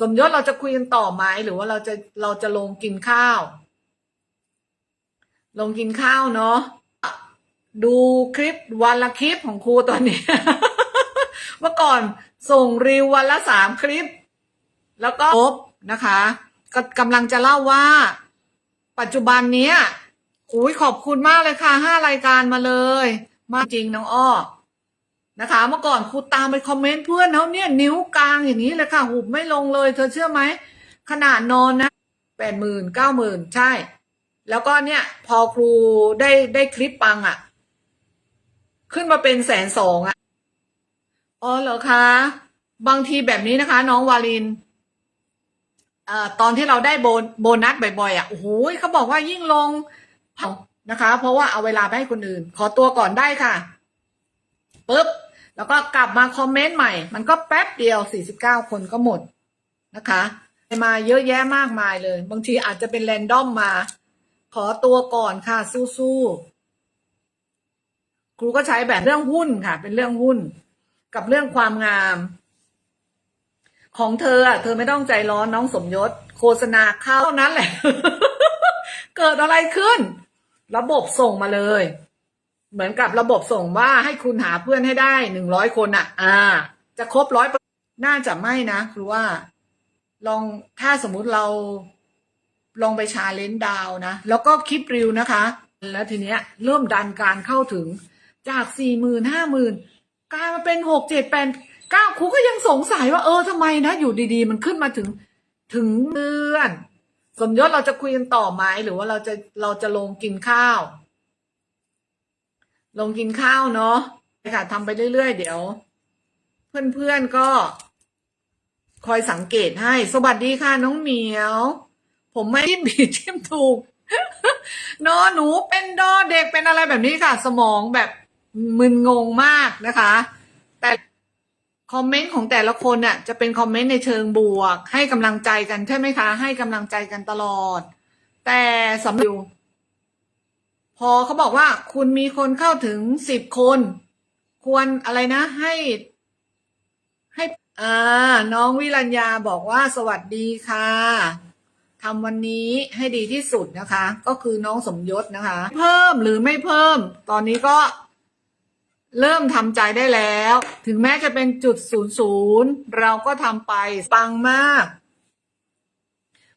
สมยศเราจะคุยกันต่อไหมหรือว่าเราจะเราจะลงกินข้าว ลงกินข้าวเนาะดูคลิปวันละคลิปของครูตอนนี้ เมื่อก่อนส่งรีววันละสามคลิป แล้วก็ลบนะคะ ก็กำลังจะเล่าว่า ปัจจุบันเนี้ยอุ้ยขอบคุณมากเลยค่ะห้ารายการมาเลย มากจริงน้องอ้อ นะคะ เมื่อก่อนครูตามไปคอมเมนต์เพื่อนเขาเนี่ยนิ้วกลางอย่างนี้เลยค่ะหุบไม่ลงเลย เธอเชื่อไหมขนาดนอนนะแปดหมื่นเก้าหมื่นใช่ แล้วก็เนี่ย พอครูได้ได้คลิปปังอะ่ะ ขึ้นมาเป็นแสนสองอะอ๋อเหรอคะ บางทีแบบนี้นะคะ น้องวาลินเอ่อตอนที่เราได้โบนโบนัสบ่อยๆอะโอ้โหเขาบอกว่ายิ่งลงนะคะ เพราะว่าเอาเวลาไปให้คนอื่น ขอตัวก่อนได้ค่ะปุ๊บ แล้วก็กลับมาคอมเมนต์ใหม่ มันก็แป๊บเดียว 49 คนก็หมดนะคะมาเยอะแยะมากมายเลย บางทีอาจจะเป็นแรนดอมมา ขอตัวก่อนค่ะ สู้ๆครูก็ใช้แบบเรื่องหุ้นค่ะ เป็นเรื่องหุ้น กับเรื่องความงาม ของเธออะเธอไม่ต้องใจร้อนน้องสมยศ โฆษณาเข้าเท่านั้นแหละ เกิดอะไรขึ้น ระบบส่งมาเลย เหมือนกับระบบส่งว่าให้คุณหาเพื่อนให้ได้หนึ่งร้อยคนอะอ่า จะครบร้อยน่าจะไม่นะคือว่า ลองถ้าสมมุติเราลองไปชาเลนจ์ดาวนะ แล้วก็คลิปริวนะคะ แล้วทีเนี้ย เริ่มดันการเข้าถึงจากสี่หมื่นห้าหมื่นกลายมาเป็นหกเจ็ดแปดเก้าครูก็ยังสงสัยว่าเออทำไมนะ อยู่ดีๆ มันขึ้นมาถึงถึงเพื่อน สมยศเราจะคุยกันต่อไหมหรือว่าเราจะเราจะลงกินข้าว ลงกินข้าวเนาะค่ะทำไปเรื่อยๆ เดี๋ยว เพื่อนๆก็ คอยสังเกตให้ สวัสดีค่ะน้องเหมียว ผมไม่ได้บีบทิมถูกนอหนูเป็นดอเด็กเป็นอะไรแบบนี้ค่ะ สมองแบบมึนงงมากนะคะ แต่คอมเมนต์ของแต่ละคนน่ะจะเป็นคอมเมนต์ในเชิงบวก ให้กำลังใจกันใช่ไหมคะ ให้กำลังใจกันตลอด แต่สำหรับ พอเขาบอกว่าคุณมีคนเข้าถึงสิบคน ควรอะไรนะให้ให้อ่าน้องวิรัญญาบอกว่าสวัสดีค่ะทำวันนี้ให้ดีที่สุดนะคะ ก็คือน้องสมยศนะคะ เพิ่มหรือไม่เพิ่ม ตอนนี้ก็เริ่มทำใจได้แล้ว ถึงแม้จะเป็นจุดศูนย์ศูนย์เราก็ทำไปปังมาก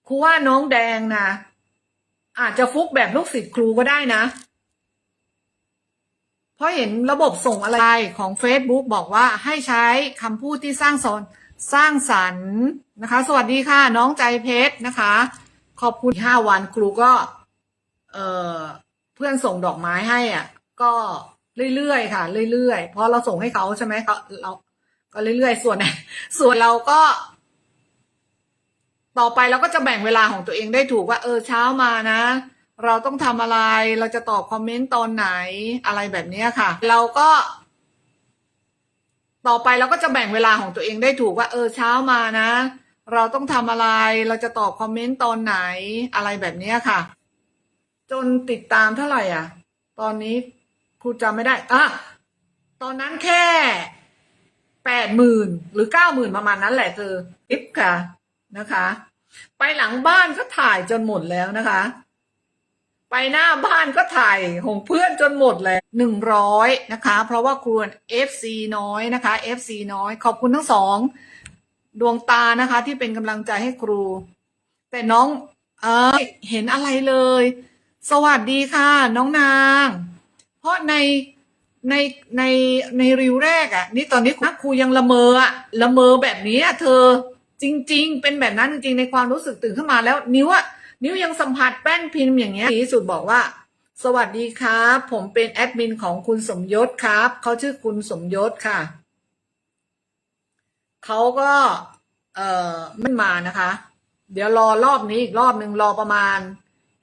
ครูว่าน้องแดงนะ อาจจะฟุกแบบลูกศิษย์ครูก็ได้นะ เพราะเห็นระบบส่งอะไรของ Facebook บอกว่าให้ใช้คำพูดที่สร้างสรรสร้างสรรค์นะคะ สวัสดีค่ะ น้องใจเพชรนะคะ ขอบคุณห้าวันครูก็ เออเพื่อนส่งดอกไม้ให้อะ ก็เรื่อยๆค่ะ เรื่อยๆเพราะเราส่งให้เขาใช่ไหมเขาเราก็เรื่อยๆ ส่วนส่วนเราก็ ต่อไปเราก็จะแบ่งเวลาของตัวเองได้ถูกว่า เออเช้ามานะ เราต้องทำอะไร เราจะตอบคอมเมนต์ตอนไหนอะไรแบบนี้ค่ะ เราก็ ต่อไปเราก็จะแบ่งเวลาของตัวเองได้ถูกว่า เออเช้ามานะ เราต้องทำอะไร เราจะตอบคอมเมนต์ตอนไหนอะไรแบบนี้ค่ะ จนติดตามเท่าไหร่อะ ตอนนี้ครูจำไม่ได้อะตอนนั้นแค่แปดหมื่นหรือเก้าหมื่นประมาณนั้นแหละเธอทิปค่ะ นะคะ ไปหลังบ้านก็ถ่ายจนหมดแล้วนะคะ ไปหน้าบ้านก็ถ่ายของเพื่อนจนหมดเลยหนึ่งร้อยนะคะ เพราะว่าครู FC น้อยนะคะ FC น้อย ขอบคุณทั้งสองดวงตานะคะ ที่เป็นกำลังใจให้ครู แต่น้องเออเห็นอะไรเลย สวัสดีค่ะ น้องนาง เพราะในในในในริวแรกอะ่ะ นี่ตอนนี้ครูยังละเมออะละเมอแบบนี้อะเธอ จริง ๆ เป็นแบบนั้นจริงๆในความรู้สึกตื่นขึ้นมาแล้ว นิ้วอะนิ้วยังสัมผัสแป้นพิมพ์อย่างเงี้ยที่สุดบอกว่า สวัสดีครับ ผมเป็นแอดมินของคุณสมยศครับเขาชื่อคุณสมยศค่ะเขาก็เอ่อไม่มานะคะ เดี๋ยวรอรอบนี้อีกรอบหนึ่งรอประมาณ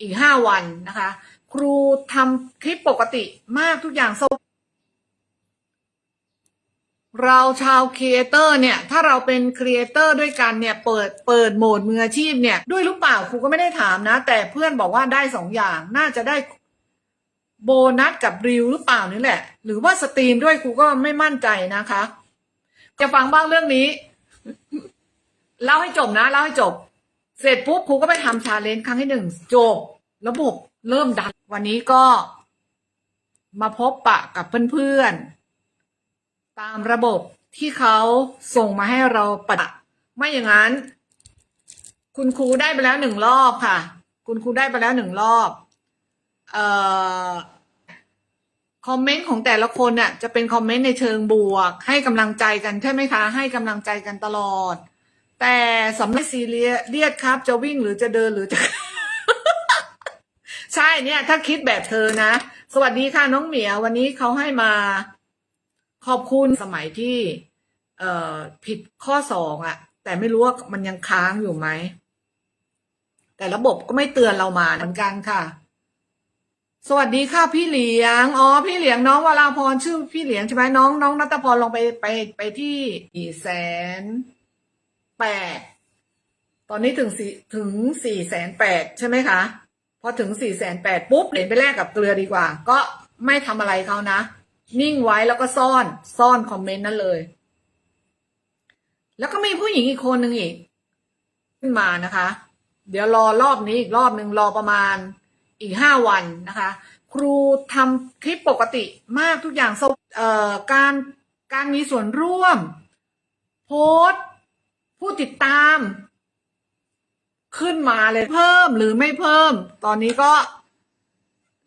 อีกห้าวันนะคะ ครูทำคลิปปกติมากทุกอย่างส เราชาวครีเอเตอร์เนี่ย ถ้าเราเป็นครีเอเตอร์ด้วยกันเนี่ย เปิดเปิดโหมดมืออาชีพเนี่ย ด้วยหรือเปล่าครูก็ไม่ได้ถามนะ แต่เพื่อนบอกว่าได้สองอย่างน่าจะได้โบนัสกับรีวหรือเปล่านี่แหละ หรือว่าสตรีมด้วยครูก็ไม่มั่นใจนะคะ จะฟังบ้างเรื่องนี้ เล่าให้จบนะ เล่าให้จบ เสร็จปุ๊บครูก็ไปทำชาเลนจ์ครั้งที่หนึ่งจบ ระบบเริ่มดันวันนี้ก็ มาพบปะกับเพื่อนๆ ตามระบบที่เขาส่งมาให้เราปฏิบัติไม่อย่างนั้น คุณครูได้ไปแล้วหนึ่งรอบค่ะ คุณครูได้ไปแล้วหนึ่งรอบเอ่อคอมเมนต์ของแต่ละคนน่ะจะเป็นคอมเมนต์ในเชิงบวก ให้กำลังใจกันใช่ไหมคะ ให้กำลังใจกันตลอด แต่สำหรับซีเรียเรียดครับ จะวิ่งหรือจะเดินหรือจะ ใช่เนี่ย ถ้าคิดแบบเธอนะ สวัสดีค่ะน้องเหมียววันนี้เขาให้มา ขอบคุณสมัยที่ เอ่อผิดข้อสองอะแต่ไม่รู้ว่ามันยังค้างอยู่ไหม แต่ระบบก็ไม่เตือนเรามาเหมือนกันค่ะ สวัสดีค่ะพี่เหลียง อ๋อ พี่เหลียงน้องวราพรชื่อพี่เหลียงใช่ไหมน้องน้องนัตพรลองไปไปไปที่สี่แสนแปดตอนนี้ถึงสี่ถึงสี่แสนแปดใช่ไหมคะ พอถึงสี่แสนแปดปุ๊บเหรียญไปแลกกับเกลือดีกว่า ก็ไม่ทำอะไรเขานะ นิ่งไว้แล้วก็ซ่อนซ่อนคอมเมนต์นั้นเลย แล้วก็มีผู้หญิงอีกคนหนึ่งอีก ขึ้นมานะคะ เดี๋ยวรอรอบนี้อีกรอบหนึ่งรอประมาณอีกห้าวันนะคะ ครูทำคลิปปกติมากทุกอย่างเอ่อการการมีส่วนร่วม โพสผู้ติดตาม ขึ้นมาเลยเพิ่มหรือไม่เพิ่ม ตอนนี้ก็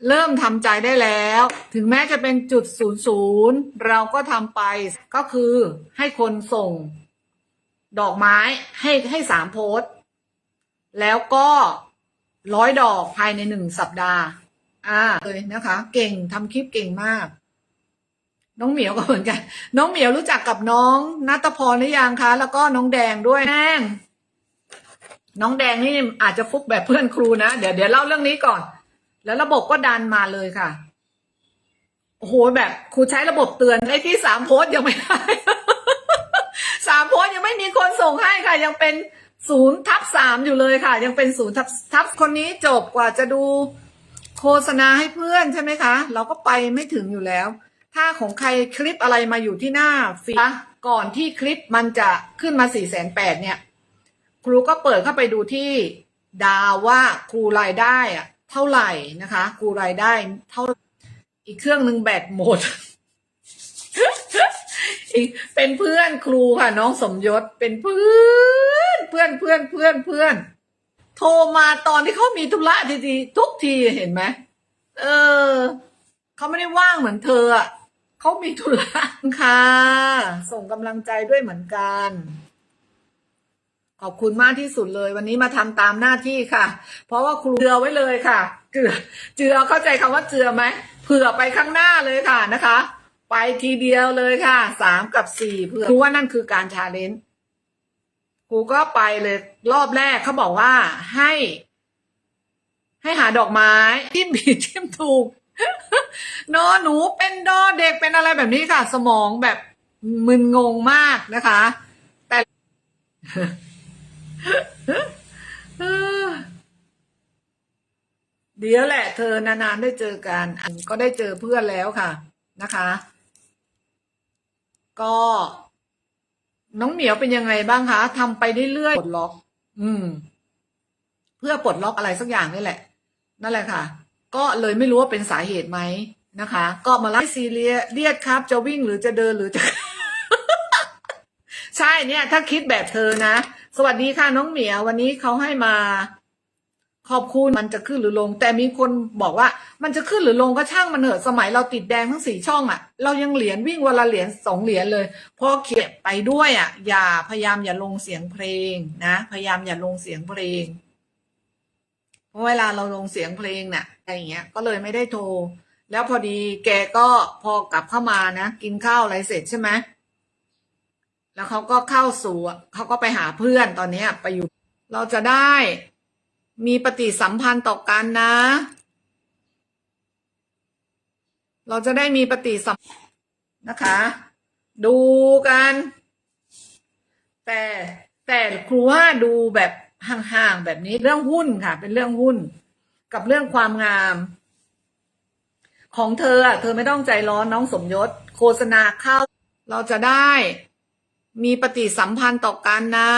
เริ่มทำใจได้แล้ว ถึงแม้จะเป็นจุดศูนย์ศูนย์เราก็ทำไปก็คือให้คนส่งดอกไม้ให้ให้สามโพสต์แล้วก็ร้อยดอกภายในหนึ่งสัปดาห์ อ่าเลยนะคะ เก่งทำคลิปเก่งมาก น้องเหมียวก็เหมือนกัน น้องเหมียวรู้จักกับน้องนัตพรหรือยังคะ แล้วก็น้องแดงด้วยแดงน้องแดงนี่อาจจะฟุกแบบเพื่อนครูนะ เดี๋ยวเดี๋ยวเล่าเรื่องนี้ก่อน แล้วระบบก็ดันมาเลยค่ะ โอ้โหแบบครูใช้ระบบเตือนไอ้ที่สามโพสยังไม่ได้ สามโพสยังไม่มีคนส่งให้ค่ะ ยังเป็นศูนย์ทับสามอยู่เลยค่ะ ยังเป็นศูนย์ทับทับคนนี้จบกว่าจะดูโฆษณาให้เพื่อนใช่ไหมคะ เราก็ไปไม่ถึงอยู่แล้ว ถ้าของใครคลิปอะไรมาอยู่ที่หน้าฟีก่อนที่คลิปมันจะขึ้นมาสี่แสนแปดเนี่ย ครูก็เปิดเข้าไปดูที่ดาวว่าครูรายได้อะ เท่าไหร่นะคะครูรายได้เท่าอีกเครื่องหนึ่งแบตหมดอีกเป็นเพื่อนครูค่ะ น้องสมยศเป็นเพื่อนเพื่อนเพื่อนเพื่อนเพื่อน โทรมาตอนที่เขามีธุระทีทีทุกทีเห็นไหมเออเขาไม่ได้ว่างเหมือนเธออะเขามีธุระค่ะ ส่งกำลังใจด้วยเหมือนกัน ขอบคุณมากที่สุดเลย วันนี้มาทำตามหน้าที่ค่ะ เพราะว่าครูเจือไว้เลยค่ะเจือเจือเข้าใจคำว่าเจือไหมเผื่อไปข้างหน้าเลยค่ะนะคะ ไปทีเดียวเลยค่ะสามกับสี่เผื่อครูว่านั่นคือการชาเลนจ์ครูก็ไปเลยรอบแรกเขาบอกว่าให้ ให้หาดอกไม้ทิมผิดทิมถูกนอหนูเป็นดอเด็กเป็นอะไรแบบนี้ค่ะ สมองแบบมึนงงมากนะคะ แต่ เดี๋ยวแหละ เธอนานๆได้เจอกันอัน ก็ได้เจอเพื่อนแล้วค่ะ นะคะ ก็ น้องเหมียวเป็นยังไงบ้างคะทำไปเรื่อยๆปลดล็อก อืม เพื่อปลดล็อกอะไรสักอย่างนี่แหละ นั่นแหละค่ะ ก็เลยไม่รู้ว่าเป็นสาเหตุไหมนะคะ ก็มาไล่ซีเรียเรียดครับ จะวิ่งหรือจะเดินหรือจะ ใช่เนี่ย ถ้าคิดแบบเธอนะ สวัสดีค่ะน้องเหมียววันนี้เขาให้มา ขอบคุณมันจะขึ้นหรือลง แต่มีคนบอกว่ามันจะขึ้นหรือลงก็ช่างมันเถอะสมัยเราติดแดงทั้งสี่ช่องอะ่ะ เรายังเหรียญวิ่งวันละเหรียญสองเหรียญเลยพอเขียนไปด้วยอะ่ะ อย่าพยายามอย่าลงเสียงเพลงนะ พยายามอย่าลงเสียงเพลงเพราะเวลาเราลงเสียงเพลงน่ะอะไรอย่างเงี้ย ก็เลยไม่ได้โทร แล้วพอดีแกก็พอกลับเข้ามานะ กินข้าวอะไรเสร็จใช่ไหม แล้วเขาก็เข้าสู่เขาก็ไปหาเพื่อนตอนนี้ไปอยู่ เราจะได้มีปฏิสัมพันธ์ต่อกันนะ เราจะได้มีปฏิสัมนะคะ ดูกัน แต่แต่ครูว่าดูแบบห่างๆแบบนี้เรื่องหุ้นค่ะ เป็นเรื่องหุ้น กับเรื่องความงาม ของเธออะเธอไม่ต้องใจร้อนน้องสมยศ โฆษณาเข้า เราจะได้ มีปฏิสัมพันธ์ต่อกันนะ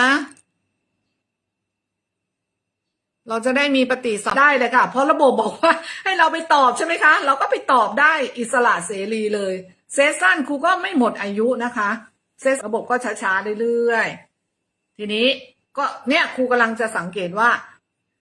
เราจะได้มีปฏิสัมพันธ์ได้เลยค่ะ เพราะระบบบอกว่า ให้เราไปตอบใช่ไหมคะ เราก็ไปตอบได้อิสระเสรีเลย เซสั้นครูก็ไม่หมดอายุนะคะ เซสระบบก็ช้าๆเรื่อยๆทีนี้ก็เนี่ยครูกำลังจะสังเกตว่า